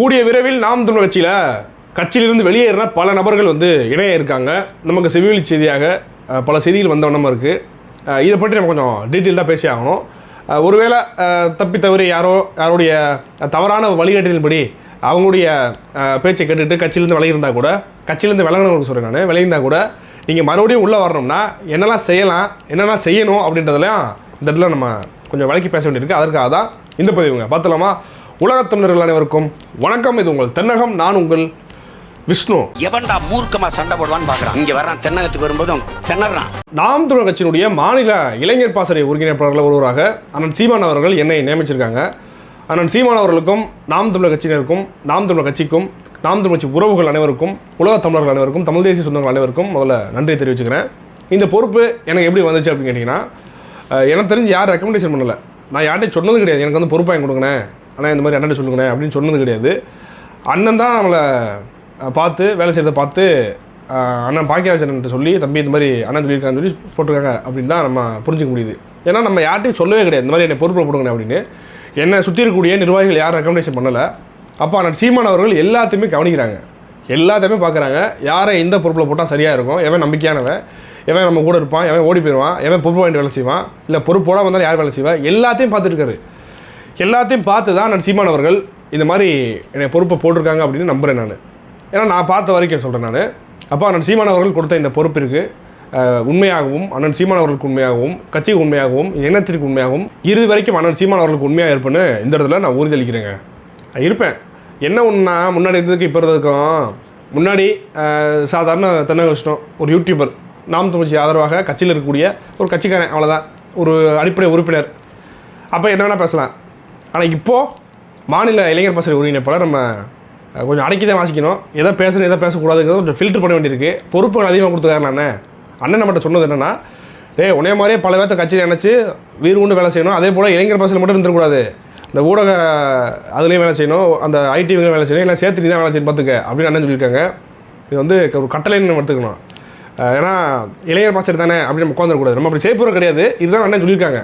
கூடிய விரைவில் நாம் தமிழ் கட்சியில் கட்சியிலிருந்து வெளியேறின பல நபர்கள் வந்து இணைய இருக்காங்க. நமக்கு செவிவெளி செய்தியாக பல செய்திகள் வந்தவண்ணமாக இருக்குது இதை பற்றி நம்ம கொஞ்சம் டீட்டெயிலாக பேசி ஆகணும். ஒருவேளை தப்பி தவறி யாரோ யாருடைய தவறான வழிகாட்டுதலின்படி அவங்களுடைய பேச்சை கேட்டுட்டு கட்சியிலேருந்து விலகிருந்தா கூட கட்சியிலேருந்து விலகினவங்களுக்கு சொல்கிறேன் நான் விலகிருந்தா கூட நீங்கள் மறுபடியும் உள்ளே வரணும்னா என்னெல்லாம் செய்யலாம் என்னெல்லாம் செய்யணும் அப்படின்றதெல்லாம் இந்த இடத்துல நம்ம கொஞ்சம் விலக்கி பேச வேண்டியிருக்கு. அதற்காக தான் இந்த பதிவுங்க பார்த்தலாமா? உலகத் தமிழர்கள் அனைவருக்கும் வணக்கம். இது உங்கள் தென்னகம் நான் உங்கள் விஷ்ணு. எவன்டா மூர்க்கமா சண்டை போடுவான்னு பாக்குறான். இங்க வர்றான் தென்னகத்துக்கு வரும்போதும் திணறான். நாம் தமிழர் கட்சியினுடைய மாநில இளைஞர் பாசறை ஒருங்கிணைப்பாளர்கள் ஒருவராக அண்ணன் சீமான் அவர்கள் என்னை நியமிச்சிருக்காங்க. அண்ணன் சீமான் அவர்களுக்கும் நாம் தமிழர் கட்சியினருக்கும் நாம் தமிழர் கட்சிக்கும் நாம் தமிழ் கட்சி உறவுகள் அனைவருக்கும் உலகத் தமிழர்கள் அனைவருக்கும் தமிழ் தேசிய சொந்தங்கள் அனைவருக்கும் முதல்ல நன்றி தெரிவிச்சுக்கிறேன். இந்த பொறுப்பு எனக்கு எப்படி வந்துச்சு அப்படின்னு கேட்டிங்கன்னா எனக்கு தெரிஞ்சு யார் ரெக்கமெண்டேஷன் பண்ணலை. நான் யார்ட்டையும் சொன்னது கிடையாது. எனக்கு வந்து பொறுப்பாக கொடுங்கண்ணே. ஆனால் இந்த மாதிரி அண்ணன் சொல்லுங்கண்ணே அப்படின்னு சொன்னது கிடையாது. அண்ணன் தான் நம்மளை பார்த்து வேலை செய்கிறத பார்த்து அண்ணன் பாக்கியராஜன்ட்டு சொல்லி தம்பி இந்த மாதிரி அண்ணன் சொல்லியிருக்கான்னு சொல்லி போட்டிருக்காங்க அப்படின்னு தான் நம்ம புரிஞ்சுக்க முடியுது. ஏன்னா நம்ம யார்ட்டையும் சொல்லவே கிடையாது. இந்த மாதிரி என்னை பொறுப்பில் போடுங்க அப்படின்னு. என்னை சுற்றி இருக்கக்கூடிய நிர்வாகிகள் யாரும் ரெக்கமெண்டேஷன் பண்ணலை. அப்போ அண்ணன் சீமான் அவர்கள் எல்லாத்தையுமே கவனிக்கிறாங்க. எல்லாத்தையுமே பார்க்குறாங்க. யாரை எந்த பொறுப்பில் போட்டால் சரியாக இருக்கும்? எவன் நம்பிக்கையானவன்? எவன் நம்ம கூட இருப்பான்? எவன் ஓடி போயிடுவான்? எவன் பொறுப்பு வாங்கிட்டு வேலை செய்வான்? இல்லை பொறுப்போட வந்தாலும் யார் வேலை செய்வா? எல்லாத்தையும் பார்த்துருக்காரு எல்லாத்தையும் பார்த்து தான் நான் சீமான் அவர்கள் இந்த மாதிரி என்னை பொறுப்பை போட்டிருக்காங்க அப்படின்னு நம்புகிறேன் நான். ஏன்னா நான் பார்த்த வரைக்கும் சொல்கிறேன் நான். அப்போ அண்ணன் சீமான் அவர்கள் கொடுத்த இந்த பொறுப்பிற்கு உண்மையாகவும் அண்ணன் சீமான் அவர்களுக்கு உண்மையாகவும் கட்சிக்கு உண்மையாகவும் இனத்திற்கு உண்மையாகவும் இறுதி வரைக்கும் அண்ணன் சீமான் அவர்களுக்கு உண்மையாக இருப்பேன்னு இந்த இடத்துல நான் உறுதியளிக்கிறேங்க. நான் இருப்பேன். என்ன ஒன்றுனா முன்னாடி இருந்ததுக்கு இப்போ இருந்ததுக்கும் முன்னாடி சாதாரண சாதாரண தென்னகஷ்டம் ஒரு யூடியூபர் நாம் தமிழ்ச்சி ஆதரவாக கட்சியில் இருக்கக்கூடிய ஒரு கட்சிக்காரன் அவ்வளோதான் ஒரு அடிப்படை உறுப்பினர். அப்போ என்ன வேணால் பேசலாம். ஆனால் இப்போது மாநில இளைஞர் பசங்க ஒருங்கிணைப்பாளர் நம்ம கொஞ்சம் அடக்கி தான் வாசிக்கணும். எதை பேசணும் எதை பேசக்கூடாதுங்கிறத கொஞ்சம் ஃபில்டர் பண்ண வேண்டியிருக்கு. பொறுப்புகள் அதிகமாக கொடுத்துருக்காரு நான் அண்ணன். நம்மகிட்ட சொன்னது என்னென்னா ஏ உனைய மாதிரியே பல பேர்த்த கட்சியில் நினச்சி வீர் கொண்டு வேலை செய்யணும். அதே போல் இளைஞர் பசங்கள் மட்டும் இருந்துடக்கூடாது. இந்த ஊடக அதுலேயும் வேலை செய்யணும் அந்த ஐடிவிலையும் வேலை செய்யணும் இல்லை சேர்த்து நீ தான் வேலை செய்யணும் பார்த்துக்க அப்படின்னு அண்ணன் சொல்லியிருக்காங்க. இது வந்து ஒரு கட்டளைன்னு நம்ம எடுத்துக்கணும். ஏன்னா இளைஞர் பாசர் தானே அப்படின்னு நம்ம உட்காந்துடக்கூடாது நம்ம அப்படி செய்யப்போகிற கிடையாது. இதுதான் அண்ணன் சொல்லியிருக்காங்க.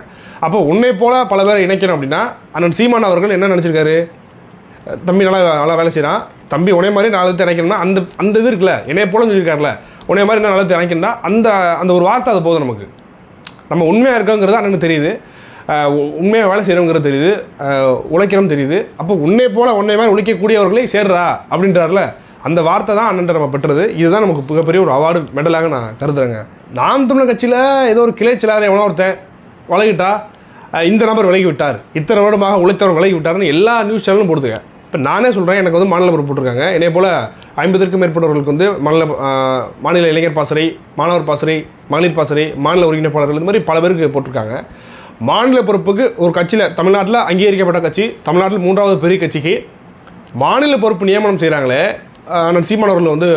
அப்போ உன்னை போல பல பேரை இணைக்கணும் அப்படின்னா அண்ணன் சீமான் அவர்கள் என்ன நினச்சிருக்காரு? தம்பி நல்லா நல்லா வேலை செய்கிறான் தம்பி உனே மாதிரி நாலு பேர்த்த இணைக்கணும்னா அந்த அந்த இது இருக்குல்ல என்னைய போல சொல்லியிருக்காருல உனே மாதிரி நான் நாலு இணைக்கணும்னா அந்த அந்த ஒரு வார்த்தை அது போதும் நமக்கு. நம்ம உண்மையாக இருக்கோங்கிறது அண்ணனுக்கு தெரியுது. உண்மையாக வேலை செய்கிறோங்கிறது தெரியுது. உழைக்கிறோம் தெரியுது. அப்போ உன்னை போல உன்னை மாதிரி உழைக்கக்கூடியவர்களே சேர்றா அப்படின்றாருல. அந்த வார்த்தை தான் அண்ணன் நம்ம பெற்றது. இதுதான் நமக்கு மிகப்பெரிய ஒரு அவார்டு மெடலாக நான் கருதுறேங்க. நாம் தமிழர் கட்சியில் ஏதோ ஒரு கிளை செயலாளர் எவனோ ஒருத்தன் விலகிட்டா இந்த நபர் விலகி விட்டார் இத்தனை வருடமாக உழைத்தவர் விலகி விட்டார்னு எல்லா நியூஸ் சேனலும் போடுதுங்க. இப்போ நானே சொல்கிறேன் எனக்கு வந்து மாநில பொறுப்பு போட்டிருக்காங்க. என்னை போல் ஐம்பதற்கும் மேற்பட்டவர்களுக்கு வந்து மாநில மாநில இளைஞர் பாசறை மாணவர் பாசறை மகளிர் பாசறை மாநில ஒருங்கிணைப்பாளர்கள் இந்த மாதிரி பல பேருக்கு போட்டிருக்காங்க. மாநில பொறுப்புக்கு ஒரு கட்சியில் தமிழ்நாட்டில் அங்கீகரிக்கப்பட்ட கட்சி தமிழ்நாட்டில் மூன்றாவது பெரிய கட்சிக்கு மாநில பொறுப்பு நியமனம் செய்கிறாங்களே அண்ணன் சீமானவர்கள் வந்து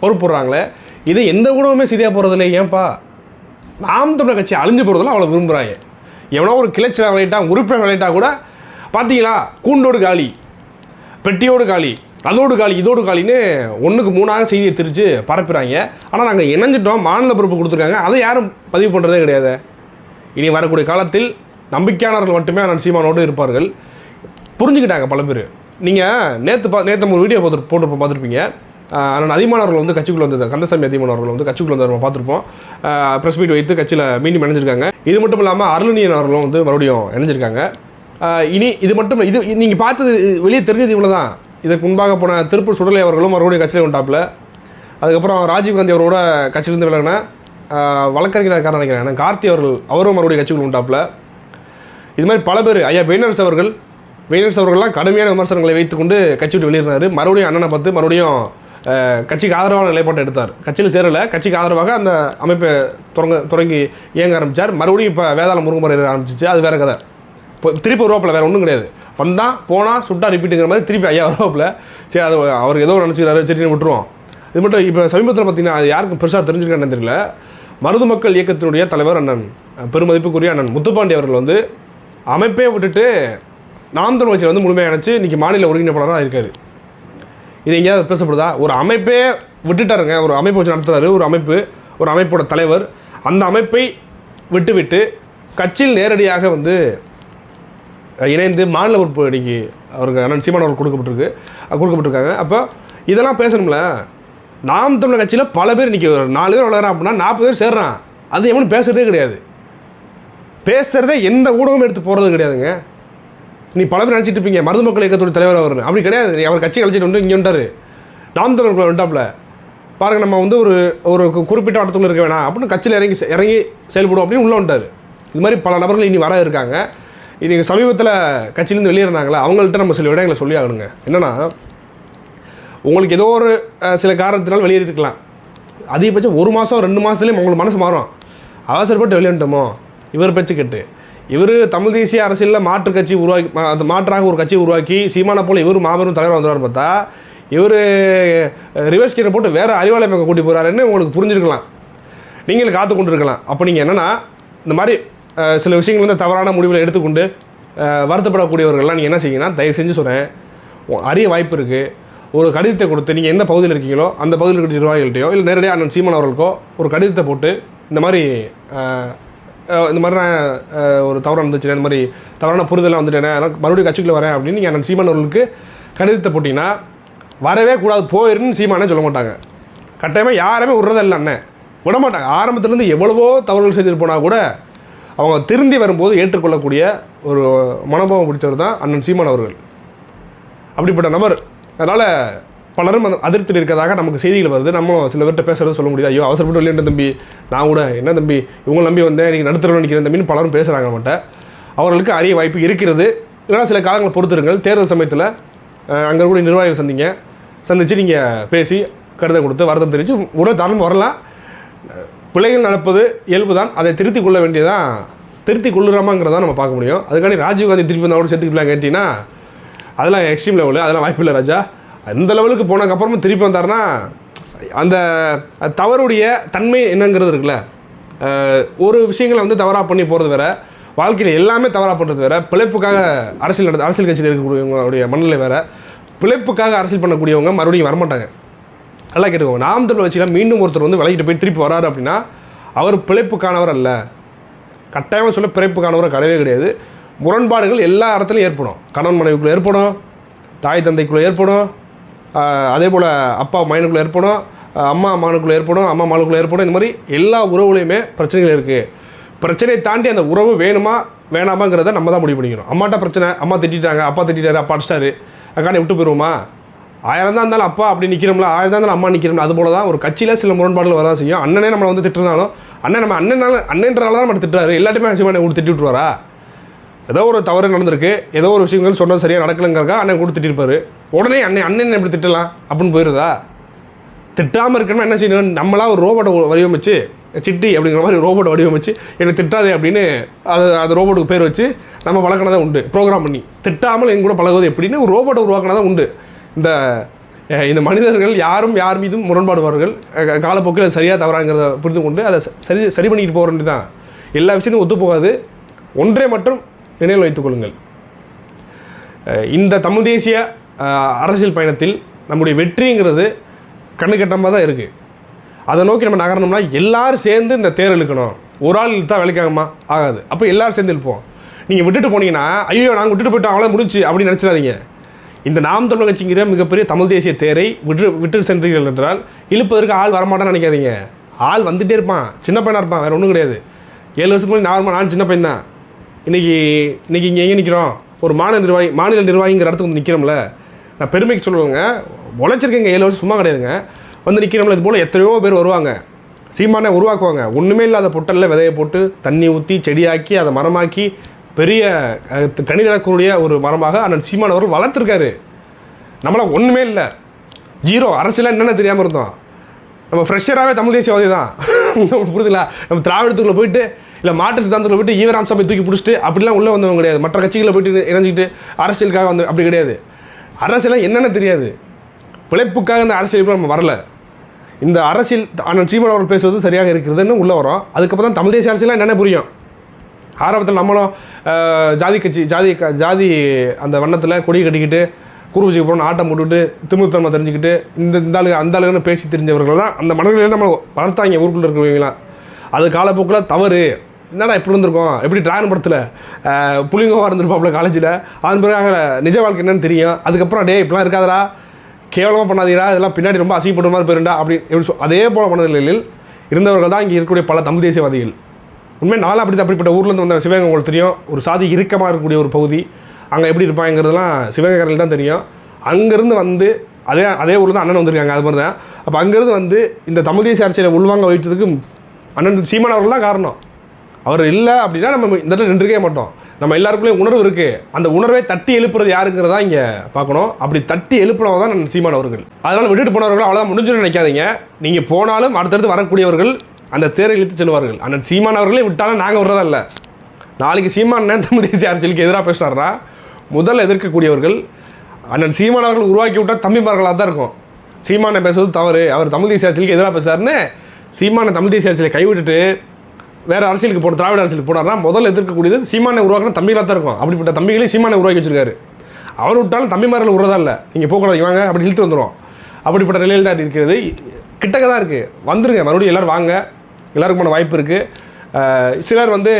பொறுப்பு போடுறாங்களே இது எந்த ஊடகமே சரியாக போகிறதில்ல ஏன்பா? நாம் தமிழர் கட்சி அழிஞ்சு போகிறதெல்லாம் அவ்வளோ விரும்புகிறாங்க எவனோ ஒரு கிளைச்சல் விளையிட்டா உறுப்பினர் விளையிட்டா கூட பார்த்தீங்களா கூண்டோடு காலி பெட்டியோடு காலி அதோடு காலி இதோடு காலின்னு ஒன்றுக்கு மூணாக செய்தியை திரித்து பரப்புகிறாங்க ஆனால் நாங்கள் இணைஞ்சிட்டோம் மாநில பொறுப்பு கொடுத்துருக்காங்க. அதை யாரும் பதிவு பண்ணுறதே கிடையாது. இனி வரக்கூடிய காலத்தில் நம்பிக்கையானவர்கள் மட்டுமே அண்ணன் சீமானோடு இருப்பார்கள். புரிஞ்சுக்கிட்டாங்க பல பேர். நீங்கள் நேற்று பா நேற்று ஒரு வீடியோ பார்த்து போட்டு பார்த்துருப்பீங்க. ஆனால் அண்ணன் அதிமானவர்கள் வந்து கட்சிக்குள்ளே வந்தது. கந்தசாமி அதிமானவர்கள் வந்து கட்சிக்குள்ளே வந்து நம்ம பார்த்துருப்போம். ப்ரெஸ் மீட் வைத்து கட்சியில் மீண்டும் இணைஞ்சிருக்காங்க. இது மட்டும் இல்லாமல் அருளனியன் அவர்களும் வந்து மறுபடியும் இணைஞ்சிருக்காங்க. இனி இது மட்டும் இது நீங்கள் பார்த்தது வெளியே தெரிஞ்சது இவ்வளோ தான் இதுக்கு முன்பாக போன திருப்பூர் சுடலை அவர்களும் மறுபடியும் கட்சியில் உண்டாப்பில். அதுக்கப்புறம் ராஜீவ்காந்தி அவரோட கட்சியிலேருந்து விலகின வழக்கறிஞராக வழக்கறிஞர் நினைக்கிறேன். ஏன்னா கார்த்தி அவர்கள் அவரும் மறுபடியும் கட்சிகள் உண்டாப்பில். இது மாதிரி பல பேர் ஐயா வெயினர்ஸ் அவர்கள் வெயினர்ஸ் அவர்கள்லாம் கடுமையான விமர்சனங்களை வைத்துக்கொண்டு கட்சி விட்டு வெளியேறினார். மறுபடியும் அண்ணனை பார்த்து மறுபடியும் கட்சிக்கு ஆதரவான நிலைப்பாட்டை எடுத்தார். கட்சியில் சேரலை கட்சிக்கு ஆதரவாக அந்த அமைப்பை தொடங்க தொடங்கி இயங்க ஆரம்பித்தார் மறுபடியும் இப்போ வேதாளம் முருகமரை ஆரம்பிச்சிச்சு. அது வேறு கதை. இப்போ திருப்பி உருவாப்பில் வேறு ஒன்றும் கிடையாது. வந்தால் போனால் சுட்டா ரிப்பீட்டுங்கிற மாதிரி திருப்பி ஐயா உருவாப்பில் சரி அது அவர் ஏதோ நினச்சிக்கிறாரு சரின்னு விட்டுருவோம். இது மட்டும் இப்போ சமீபத்தில் பார்த்தீங்கன்னா அது யாருக்கும் பெருசாக தெரிஞ்சிருக்கான்னு தெரியல. மருது மக்கள் இயக்கத்தினுடைய தலைவர் அண்ணன் பெருமதிப்புக்குரிய அண்ணன் முத்துப்பாண்டி அவர்கள் வந்து அமைப்பே விட்டுட்டு நாம் தமிழ் கட்சியில் வந்து முழுமையாக அணைச்சு இன்றைக்கி மாநில ஒருங்கிணைப்பாளராக இருக்காது இது எங்கேயாவது பேசப்படுதா? ஒரு அமைப்பே விட்டுட்டாருங்க. ஒரு அமைப்பு வச்சு நடத்துறாரு. ஒரு அமைப்பு ஒரு அமைப்போட தலைவர். அந்த அமைப்பை விட்டுவிட்டு கட்சியில் நேரடியாக வந்து இணைந்து மாநில உறுப்பு இன்னைக்கு அவருக்கு அண்ணன் சீமான் அவர்கள் கொடுக்கப்பட்டிருக்கு கொடுக்கப்பட்டிருக்காங்க. அப்போ இதெல்லாம் பேசணும்ல. நாம் தமிழர் கட்சியில் பல பேர் இன்றைக்கி ஒரு நாலு பேர் வளர்கிறான் அப்படின்னா நாற்பது பேர் சேர்றான். அது எவனும் பேசுகிறதே கிடையாது. பேசுகிறதே எந்த ஊடகமும் எடுத்து போகிறது கிடையாதுங்க. நீ பல பேர் நினச்சிட்டு இருப்பீங்க மருந்து மக்கள் இயக்கத்துடைய தலைவர் அவர் அப்படி கிடையாது. நீ அவர் கட்சி கழிச்சிட்டு வந்து இங்கே வந்துட்டார் நாம் தமிழர் வந்துட்டாப்ல பாருங்க நம்ம வந்து ஒரு ஒரு குறிப்பிட்ட இடத்துல இருக்க வேணாம். அப்படின்னு கட்சியில் இறங்கி இறங்கி செயல்படும் அப்படின்னு உள்ளே வந்துட்டார். இது மாதிரி பல நபர்கள் இனி வர இருக்காங்க. இன்றைக்கி சமீபத்தில் கட்சியிலேருந்து வெளியேறினாங்களா? அவங்கள்ட்ட நம்ம சில விடயங்களை சொல்லி ஆகணுங்க. என்னென்னா உங்களுக்கு ஏதோ ஒரு சில காரணத்தினால் வெளியேறிருக்கலாம் அதிகபட்சம் ஒரு மாதம் ரெண்டு மாதத்துலேயும் உங்களுக்கு மனசு மாறும். அவசரப்பட்டு வெளியிட்டோமோ இவர் பேச்சு கேட்டு. இவர் தமிழ் தேசிய அரசியலில் மாற்று கட்சி உருவாக்கி அந்த மாற்றாக ஒரு கட்சி உருவாக்கி சீமான போல் இவர் மாபெரும் தலைவர் வந்துடுவார் பார்த்தா இவர் ரிவர்ஸ் கீரை போட்டு வேறு அறிவாலயம் பக்கம் கூட்டி போகிறாருன்னு உங்களுக்கு புரிஞ்சிருக்கலாம். நீங்கள் காத்து கொண்டு இருக்கலாம் அப்போ நீங்கள் என்னென்னா இந்த மாதிரி சில விஷயங்கள் வந்து தவறான முடிவுகளை எடுத்துக்கொண்டு வருத்தப்படக்கூடியவர்கள்லாம் நீங்கள் என்ன செய்யுங்கன்னா தயவு செஞ்சு சொல்கிறேன் அரிய வாய்ப்பு இருக்குது ஒரு கடிதத்தை கொடுத்து நீங்கள் எந்த பகுதியில் இருக்கீங்களோ அந்த பகுதியில் இருக்கிற நிர்வாகிகள்ட்டையோ இல்லை நேரடியாக அண்ணன் சீமான் அவர்களுக்கோ ஒரு கடிதத்தை போட்டு இந்த மாதிரி இந்த மாதிரி நான் ஒரு தவறு இருந்துச்சு இந்த மாதிரி தவறான புரிதலாக வந்துட்டேன் அதனால் மறுபடியும் கட்சிக்குள்ளே வரேன் அப்படின்னு நீங்கள் அண்ணன் சீமான் அவர்களுக்கு கடிதத்தை போட்டிங்கன்னா வரவே கூடாது போயிருன்னு சீமானே சொல்ல மாட்டாங்க. கட்டாயமாக யாருமே விடுறதில்ல அண்ணன். விட மாட்டாங்க ஆரம்பத்துலேருந்து எவ்வளவோ தவறுகள் செய்துட்டு போனால் கூட அவங்க திருந்தி வரும்போது ஏற்றுக்கொள்ளக்கூடிய ஒரு மனோபாவம் பிடிச்சவர் தான் அண்ணன் சீமான் அவர்கள். அப்படிப்பட்ட நபர். அதனால் பலரும் அதிர்ப்தி அதிருப்தியில் இருக்கிறதாக நமக்கு செய்திகள் வருது. நம்ம சில பேர்கிட்ட பேசுறது சொல்ல முடியாது. ஐயோ அவசரப்பட்டு வெளியிட்ட தம்பி. நான் கூட என்ன தம்பி? இவங்களை நம்பி வந்தேன் நீங்கள் நடுத்தரவு நினைக்கிறேன் தம்பின்னு பலரும் பேசுகிறாங்க நம்மகிட்ட. அவர்களுக்கு அரிய வாய்ப்பு இருக்கிறது. இல்லைனா சில காலங்களை பொறுத்திருங்கள் தேர்தல் சமயத்தில் அங்கே கூட நிர்வாகிகள் சந்திங்க. சந்தித்து நீங்கள் பேசி கருதம் கொடுத்து வருத்தம் தெரிவித்து உடல் தானும் வரலாம். பிள்ளைகள் நடப்பது இயல்பு தான் அதை திருத்தி கொள்ள வேண்டியதான் திருத்தி கொள்ளுறாமாங்கிறத நம்ம பார்க்க முடியும். அதுக்காண்டி ராஜீவ்காந்தி திருப்பி வந்தால் கூட சேர்த்துக்கலாம் கேட்டிங்கன்னா அதெல்லாம் எக்ஸ்ட்ரீம் லெவலு அதெல்லாம் வாய்ப்பு இல்லை ராஜா. அந்த லெவலுக்கு போனதுக்கப்புறமும் திருப்பி வந்தாருன்னா அந்த தவறுடைய தன்மை என்னங்கிறது இருக்குல்ல. ஒரு விஷயங்களை வந்து தவறாக பண்ணி போகிறது வேற வாழ்க்கையில் எல்லாமே தவறாக பண்ணுறது வேற பிழைப்புக்காக அரசியல் நடந்த அரசியல் கட்சியில் இருக்கக்கூடியவங்களுடைய மனநிலை வேற பிழைப்புக்காக அரசியல் பண்ணக்கூடியவங்க மறுபடியும் வரமாட்டாங்க. நல்லா கேட்டுக்கோங்க. நாம் தமிழ் வச்சுக்கலாம் மீண்டும் ஒருத்தர் வந்து விலகிட்டு போய் திருப்பி வராரு அப்படின்னா அவர் பிழைப்புக்கானவர் அல்ல. கட்டாயமாக சொல்ல பிழைப்புக்கானவர் கிடையவே கிடையாது. முரண்பாடுகள் எல்லா இடத்துலையும் ஏற்படும். கணவன் மனைவிக்குள்ளே ஏற்படும். தாய் தந்தைக்குள்ளே ஏற்படும். அதே போல் அப்பா மயனுக்குள்ளே ஏற்படும். அம்மா மகனுக்குள்ளே ஏற்படும். அம்மா மகளுக்குள்ளே ஏற்படும். இந்த மாதிரி எல்லா உறவுலையுமே பிரச்சனைகள் இருக்குது பிரச்சனையை தாண்டி அந்த உறவு வேணுமா வேணாமாங்கிறத நம்ம தான் முடிவு பண்ணிக்கணும். அம்மாட்ட பிரச்சனை அம்மா திட்டிட்டாங்க அப்பா திட்டாரு அப்பா அடிச்சிட்டாரு அக்கானே விட்டு போயிடுவோமா ஆயிரம் தான் இருந்தாலும் அப்பா அப்படி நிற்கிறோம்ல ஆயிரம் தான் இருந்தாலும் அம்மா நிற்கிறோம்ல அது போல தான் ஒரு கட்சியில் சில முரண்பாடுகள் வரதான் செய்யும். அண்ணனே நம்மளை வந்து திட்டுறதாலும் அண்ணன் நம்ம அண்ணனால அண்ணன்றனால தான் நம்ம திட்டுறாரு. எல்லாத்தையுமே சிவனை கூட திட்டி விட்டுருவாரா? ஏதோ ஒரு தவறு நடந்திருக்கு. ஏதோ ஒரு விஷயங்கள் சொன்னது சரியாக நடக்கலங்கிறக்கா அண்ணன் கூட திட்டிருப்பார். உடனே அண்ணன் அண்ணன் எப்படி திட்டலாம்? அப்படின்னு போயிருதா? திட்டாமல் இருக்கணும்னா என்ன செய்யணும்? நம்மளா ஒரு ரோபோட்டை வடிவமைச்சு சிட்டி அப்படிங்கிற மாதிரி ரோபோட் வடிவமைச்சு என்னை திட்டாதே அப்படின்னு அது அது ரோபோட்டுக்கு பேர் வச்சு நம்ம பழக்கினதான் உண்டு. ப்ரோக்ராம் பண்ணி. திட்டாமல் எங்க கூட பழகுவது எப்படின்னு ஒரு ரோபோட்டை உருவாக்கினதான் உண்டு. இந்த இந்த மனிதர்கள் யாரும் யார் மீதும் முரண்பாடுவார்கள் காலப்போக்கில் சரியாக தவறாங்கிறத புரிந்து கொண்டு அதை சரி சரி பண்ணிக்கிட்டு போக வேண்டியது தான் எல்லா விஷயத்தையும் ஒத்து போகாது. ஒன்றே மட்டும் நினைவில் வைத்துக் கொள்ளுங்கள். இந்த தமிழ் தேசிய அரசியல் பயணத்தில் நம்முடைய வெற்றிங்கிறது கண்ணுக்கட்டமாக தான் இருக்குது அதை நோக்கி நம்ம நகரணும்னா எல்லோரும் சேர்ந்து இந்த தேர் இழுக்கணும். ஒரு ஆள் இழுத்தா வேலைக்காகமா? ஆகாது. அப்போ எல்லோரும் சேர்ந்து இழுப்போம். நீங்கள் விட்டுட்டு போனீங்கன்னா ஐயோ நாங்கள் விட்டுட்டு போயிட்டோம் அவ்வளோ முடிச்சு அப்படின்னு நினச்சிடாதீங்க. இந்த நாம் தமிழ் கட்சிங்கிற மிகப்பெரிய தமிழ் தேசிய தேரை விட்டு விட்டு சென்றீர்கள் என்றால் இழுப்பதற்கு ஆள் வரமாட்டான்னு நினைக்காதீங்க. ஆள் வந்துகிட்டே இருப்பான். சின்ன பையனாக இருப்பான். வேறு ஒன்றும் கிடையாது. ஏழு வருஷத்துக்கு முன்னாடி நார்மல் நான் சின்ன பையன் தான் இன்றைக்கி இன்றைக்கி இங்கே எங்கே நிற்கிறோம் ஒரு மாநில நிர்வாகி மாநில நிர்வாகிங்கிற இடத்துக்கு வந்து நிற்கிறோம்ல நான் பெருமைக்கு சொல்லுவேங்க. உழைச்சிருக்கேங்க ஏழு வருஷம் சும்மா கிடையாதுங்க. வந்து நிற்கிறோம்ல இது போல் எத்தனையோ பேர் வருவாங்க. சீமானை உருவாக்குவாங்க. ஒன்றுமே இல்லாத பொட்டலில் விதையை போட்டு தண்ணி ஊற்றி செடியாக்கி அதை மரமாக்கி பெரிய கணிதக்கூடிய ஒரு மரமாக அண்ணன் சீமான் அவர்கள் வளர்த்துருக்காரு. நம்மள ஒன்றுமே இல்லை. ஜீரோ. அரசியலாக என்னென்ன தெரியாமல் இருந்தோம். நம்ம ஃப்ரெஷராகவே தமிழ் தேசியவாதி தான். உங்களுக்கு புரியுதுங்களா? நம்ம திராவிடத்துக்குள்ளே போயிட்டு இல்லை மாற்று சித்தாந்தத்தில் போயிட்டு ஈவராம் சபை தூக்கி பிடிச்சிட்டு அப்படிலாம் உள்ளே வந்தவங்க கிடையாது. மற்ற கட்சிகளில் போயிட்டு இணைஞ்சிக்கிட்டு அரசியலுக்காக வந்து அப்படி கிடையாது. அரசியலாம் என்னென்ன தெரியாது. பிழைப்புக்காக இந்த அரசியலுக்கு நம்ம வரல. இந்த அரசியல் அண்ணன் சீமான் அவர்கள் பேசுவது சரியாக இருக்கிறதுன்னு உள்ளே வரோம். அதுக்கப்புறம் தான் தமிழ் தேசிய அரசியலாம் என்னென்ன புரியும். ஆரம்பத்தில் நம்மளும் ஜாதி கட்சி ஜாதி க ஜாதி அந்த வண்ணத்தில் கொடி கட்டிக்கிட்டு குருபூஜைக்கு போகணும் ஆட்டம் போட்டுட்டு திமுத்தன்மை தெரிஞ்சுக்கிட்டு இந்த இந்த ஆளுக்கு அந்த ஆளுங்கன்னு பேசி தெரிஞ்சவர்கள் தான் அந்த மனநிலையில் நம்ம வளர்த்தாங்க ஊருக்குள்ளே இருக்கிறவங்களாம் அது காலப்போக்கில் தவறு. என்னடா இப்படி இருந்திருக்கோம்? எப்படி டிராகன் படத்தில் புளிங்கோவா இருந்திருப்பாப்புல காலேஜில்? அதன் பிறகு நிஜ வாழ்க்கை என்னன்னு தெரியும். அதுக்கப்புறம் டே இப்படிலாம் இருக்காதடா. கேவலமாக பண்ணாதீரா இதெல்லாம் பின்னாடி ரொம்ப அசிங்கப்படுற மாதிரி போயிருண்டா அப்படி எப்படி சொல் அதே போல மனநிலையில் இருந்தவர்கள் தான் இங்கே இருக்கக்கூடிய பல தமிழ் தேசியவாதிகள். உண்மை நாளாக அப்படி அப்படிப்பட்ட ஊர்லேருந்து வந்த சிவகங்கை உங்களுக்கு தெரியும். ஒரு சாதி இறுக்கமாக இருக்கக்கூடிய ஒரு பகுதி. அங்கே எப்படி இருப்பாங்கிறதுலாம் சிவகங்கையில் தான் தெரியும். அங்கேருந்து வந்து அதே அதே ஊரில் தான் அண்ணன் வந்திருக்காங்க அது மாதிரி தான். அப்போ அங்கேருந்து வந்து இந்த தமிழ் தேசிய அரசியலை உள்வாங்க வைத்ததுக்கு அண்ணன் சீமான் அவர்கள் தான் காரணம். அவர் இல்லை அப்படின்னா நம்ம இந்த இடத்துல நின்றுக்கவே மாட்டோம். நம்ம எல்லாருக்குள்ளேயும் உணர்வு இருக்குது அந்த உணர்வை தட்டி எழுப்புறது யாருங்கிறதா இங்கே பார்க்கணும். அப்படி தட்டி எழுப்பினவங்க தான் நம்ம சீமான் அவர்கள். அதனால் விட்டுட்டு போனவர்கள் அவ்வளோதான் முடிஞ்சுன்னு நினைக்காதீங்க. நீங்கள் போனாலும் அடுத்தடுத்து வரக்கூடியவர்கள் அந்த தேரை இழுத்து செல்வார்கள். அண்ணன் சீமான் அவர்களே விட்டாலும் நாங்கள் விடுறதா இல்லை நாளைக்கு சீமான் அண்ணன் தமிழ் தேசிய அரசியலுக்கு எதிராக பேசுனார்னா முதல் எதிர்க்கக்கூடியவர்கள் அண்ணன் சீமான் அவர்கள் உருவாக்கி விட்டால் தம்பிமார்களாக தான் இருக்கும். சீமானை பேசுவது தவறு. அவர் தமிழ் தேசிய அரசியலுக்கு எதிராக பேசுறாருன்னு சீமானை தமிழ் தேசிய அரசியலை கைவிட்டுட்டு வேறு அரசியலுக்கு போகிற திராவிட அரசியலுக்கு போனார்னா முதல்ல எதிர்க்கக்கூடியது சீமானை உருவாக்கின தம்பிகளாக தான் இருக்கும். அப்படிப்பட்ட தம்பிகளையும் சீமானை உருவாக்கி வச்சிருக்காரு. அவர் விட்டாலும் தம்பிமார்கள் விடுறதா இல்லை. நீங்கள் போகக்கூடாது வாங்க அப்படி இழுத்து வந்துடும் அப்படிப்பட்ட நிலையில் தான் இருக்கிறது. கிட்டக்க தான் இருக்குது வந்துருங்க மறுபடியும் எல்லோரும் வாங்க. எல்லாருக்குமான வாய்ப்பு இருக்குது சிலர் வந்து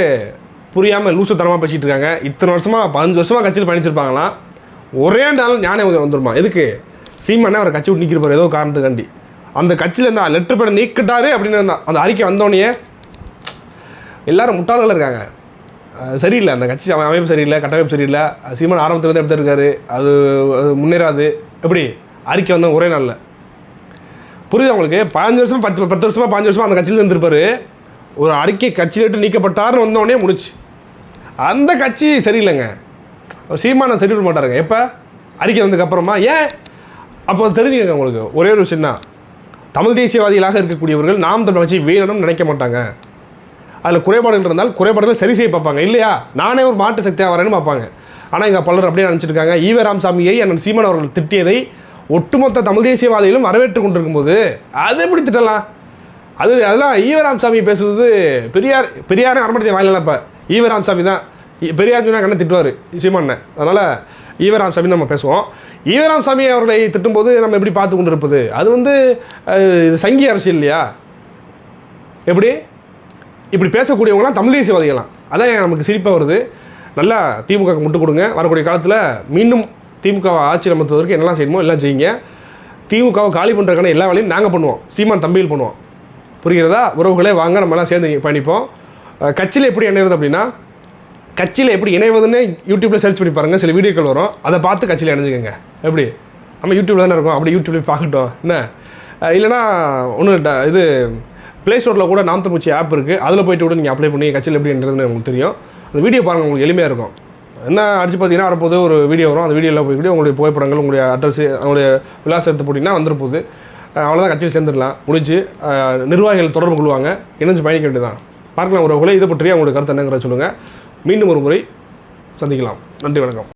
புரியாமல் லூசுத்தனமாக பேசிகிட்டு இருக்காங்க. இத்தனை வருஷமாக பதினஞ்சு வருஷமாக கட்சியில் பயணிச்சிருப்பாங்களாம் ஒரே நாள் ஞானம் உதயம் வந்துருமா? எதுக்கு? சீமானே அவர் கட்சி விட்டு நிற்கிற ஏதோ காரணத்துக்காண்டி. அந்த கட்சியில் இருந்தால் லெட்டர் பேர் நீக்கிட்டாரு அப்படின்னு இருந்தா- அந்த அறிக்கை வந்தோடனே எல்லாரும் முட்டாள்கள் இருக்காங்க. சரியில்லை அந்த கட்சி அமைப்பு சரியில்லை கட்டமைப்பு சரியில்லை. சீமான் ஆரம்பத்துலேருந்து எப்படி இருக்காரு அது அது முன்னேறாது. எப்படி? அறிக்கை வந்தோம் ஒரே நாளில். புரியுது உங்களுக்கு? பதினஞ்சு வருஷமாக பத்து பத்து வருஷமாக பாஞ்சு வருஷமாக அந்த கட்சியில் இருந்திருப்பாரு. ஒரு அறிக்கை கட்சியில் விட்டு வந்தோடனே முடிச்சு அந்த கட்சி சரியில்லைங்க. சீமானம் சரி விட மாட்டாருங்க. எப்போ? அறிக்கை வந்ததுக்கப்புறமா ஏன்? அப்போ தெரிஞ்சுக்கங்க உங்களுக்கு. ஒரே ஒரு விஷயம் தான் தமிழ் தேசியவாதிகளாக இருக்கக்கூடியவர்கள் நாம் தமிழ் கட்சி வேணும்னு நினைக்க மாட்டாங்க. அதில் குறைபாடுகள் இருந்தால் குறைபாடுகள் சரி செய்ய பார்ப்பாங்க. இல்லையா? நானே ஒரு மாட்டு சக்தியாக வரேன்னு பார்ப்பாங்க. ஆனால் இங்கே பலர் அப்படியே நினச்சிருக்காங்க. ஈவ ராமசாமியை அண்ணன் சீமான் அவர்கள் திட்டியதை ஒட்டுமொத்த தமிழ் தேசியவாதிகளும் வரவேற்று கொண்டிருக்கும்போது அது எப்படி திட்டலாம்? அது அதெல்லாம் ஈவ ராமசாமி பேசுவது பெரியார் பெரியாரும் அரமணத்தை வாயிலாம் இப்போ. ஈவ ராமசாமி தான். பெரியார் சொன்னா கண்ணை திட்டுவார் சீமான்னு அதனால் ஈவ ராமசாமி நம்ம பேசுவோம். ஈவராம் சாமி அவர்களை திட்டும்போது நம்ம எப்படி பார்த்து கொண்டு இருப்பது அது வந்து இது சங்கி அரசியல் இல்லையா? எப்படி? இப்படி பேசக்கூடியவங்களாம் தமிழ் தேசியவாதிகளாம். அதான் நமக்கு சிரிப்பாக வருது. நல்லா திமுக முட்டு கொடுங்க. வரக்கூடிய காலத்தில் மீண்டும் திமுகவை ஆட்சி அமைத்துவதற்கு என்னெல்லாம் செய்யணுமோ எல்லாம் செய்யுங்க. திமுகவை காலி பண்ணுறதுக்கான எல்லா வேலையும் நாங்கள் பண்ணுவோம். சீமான் தம்பியில் பண்ணுவோம். புரிகிறதா? உறவுகளே வாங்க நம்மலாம் சேர்ந்து பயணிப்போம் கட்சியில் எப்படி இணைவது அப்படின்னா கட்சியில் எப்படி இணைவதுன்னு யூடியூப்பில் சர்ச் பண்ணி பாருங்கள் சில வீடியோக்கள் வரும். அதை பார்த்து கட்சியில் இணைஞ்சுக்கோங்க. எப்படி? நம்ம யூடியூப்பில் தானே இருக்கோம். அப்படி யூடியூப்லேயே பார்க்கட்டும். என்ன? இல்லைனா ஒன்றும் இது ப்ளே ஸ்டோரில் கூட நாம் தமிழ்ச்சி ஆப் இருக்குது அதில் போய்ட்டு கூட நீங்கள் அப்ளை பண்ணி கட்சியில் எப்படி என்றதுன்னு உங்களுக்கு தெரியும். அந்த வீடியோ பாருங்கள் உங்களுக்கு எளிமையாக இருக்கும். என்ன அடிச்சு பார்த்தீங்கன்னா வரப்போது ஒரு வீடியோ வரும். அந்த வீடியோவில் போய் உங்களுடைய புகைப்படங்கள் உங்களுடைய அட்ரஸ் உங்களுடைய விலாசம் எடுத்து போட்டிங்கன்னா வந்துருப்போகுது அவ்வளோதான் கட்சியில் சேர்ந்துடலாம். முடிஞ்சு நிர்வாகிகள் தொடர்பு கொள்வாங்க. இணைஞ்சு பயணிக்க வேண்டியதான் பார்க்கலாம் ஒரு இதை பற்றி அவங்களுடைய கருத்து என்னங்கிற சொல்லுங்கள் மீண்டும் ஒரு முறை சந்திக்கலாம். நன்றி வணக்கம்.